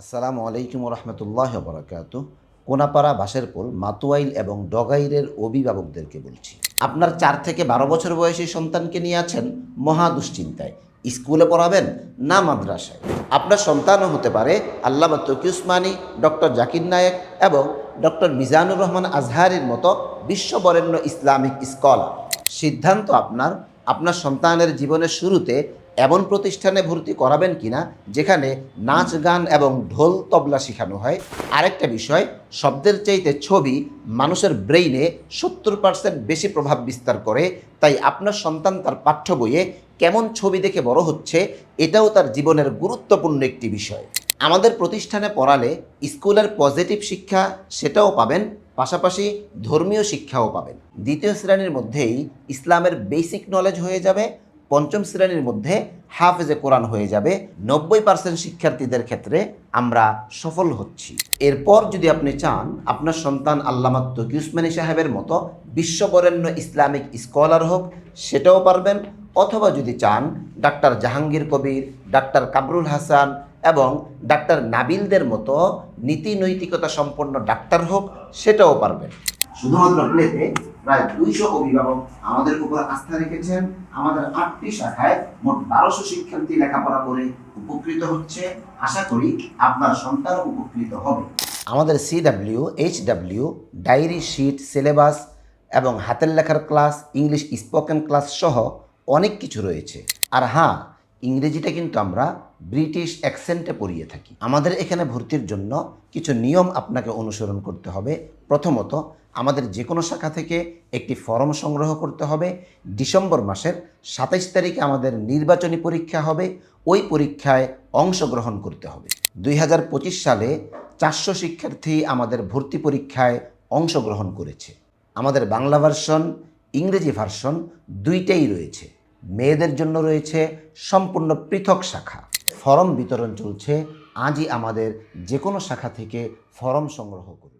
আসসালামু আলাইকুম রহমতুল্লাহ বরাকাত কোনাপাড়া বাসেরপুল মাতুয়াইল এবং ডগাইরের অভিভাবকদেরকে বলছি, আপনার চার থেকে বারো বছর বয়সী সন্তানকে নিয়ে আছেন মহা দুশ্চিন্তায়। স্কুলে পড়াবেন না মাদ্রাসায়? আপনার সন্তানও হতে পারে আল্লামা তকি উসমানী, ডক্টর জাকির নায়েক এবং ডক্টর মিজানুর রহমান আজহারের মতো বিশ্ববরেণ্য ইসলামিক স্কলার। সিদ্ধান্ত আপনার আপনার সন্তানের জীবনের শুরুতে এমন প্রতিষ্ঠানে ভর্তি করাবেন কিনা, যেখানে নাচ গান এবং ঢোল তবলা শেখানো হয়। আরেকটা বিষয়, শব্দের চাইতে ছবি মানুষের ব্রেইনে সত্তর পার্সেন্ট বেশি প্রভাব বিস্তার করে। তাই আপনার সন্তান তার পাঠ্য বইয়ে কেমন ছবি দেখে বড় হচ্ছে, এটাও তার জীবনের গুরুত্বপূর্ণ একটি বিষয়। আমাদের প্রতিষ্ঠানে পড়ালে স্কুলের পজিটিভ শিক্ষা সেটাও পাবেন, পাশাপাশি ধর্মীয় শিক্ষাও পাবেন। দ্বিতীয় শ্রেণির মধ্যেই ইসলামের বেসিক নলেজ হয়ে যাবে পঞ্চম শ্রেণির মধ্যে হাফেজে কোরআন হয়ে যাবে। নব্বই পার্সেন্ট শিক্ষার্থীদের ক্ষেত্রে আমরা সফল হচ্ছি। এরপর যদি আপনি চান, আপনার সন্তান আল্লামা তকি উসমানী সাহেবের মতো বিশ্ববরেণ্য ইসলামিক স্কলার হোক, সেটাও পারবেন। অথবা যদি চান, ডাক্তার জাহাঙ্গীর কবির, ডাক্তার কাবরুল হাসান এবং ডাক্তার নাবিলদের মতো নীতি নৈতিকতা সম্পন্ন ডাক্তার হোক, সেটাও পারবেন। শুধুমাত্র প্লেতে প্রায় দুইশো অভিভাবক আমাদের উপর আস্থা রেখেছেন। আমাদের আটটি শাখায় মোট বারোশো শিক্ষার্থী লেখাপড়া করে উপকৃত হচ্ছে। আশা করি আপনার সন্তান উপকৃত হবে। আমাদের CW HW diary sheet, syllabus এবং হাতের লেখার ক্লাস, ইংলিশ স্পোকেন ক্লাস সহ অনেক কিছু রয়েছে। আর হ্যাঁ ইংরেজিটা কিন্তু আমরা ব্রিটিশ অ্যাকসেন্টে পড়িয়ে থাকি। আমাদের এখানে ভর্তির জন্য কিছু নিয়ম আপনাকে অনুসরণ করতে হবে। প্রথমত, আমাদের যে কোনো শাখা থেকে একটি ফর্ম সংগ্রহ করতে হবে। ডিসেম্বর মাসের সাতাইশ তারিখে আমাদের নির্বাচনী পরীক্ষা হবে। ওই পরীক্ষায় অংশগ্রহণ করতে হবে। দুই হাজার পঁচিশ সালে চারশো শিক্ষার্থী আমাদের ভর্তি পরীক্ষায় অংশগ্রহণ করেছে। আমাদের বাংলা ভার্সন ইংরেজি ভার্সন দুইটাই রয়েছে। মেয়েদের জন্য রয়েছে সম্পূর্ণ পৃথক শাখা। ফরম বিতরণ চলছে। আজই আমাদের যে কোনো শাখা থেকে ফরম সংগ্রহ করুন।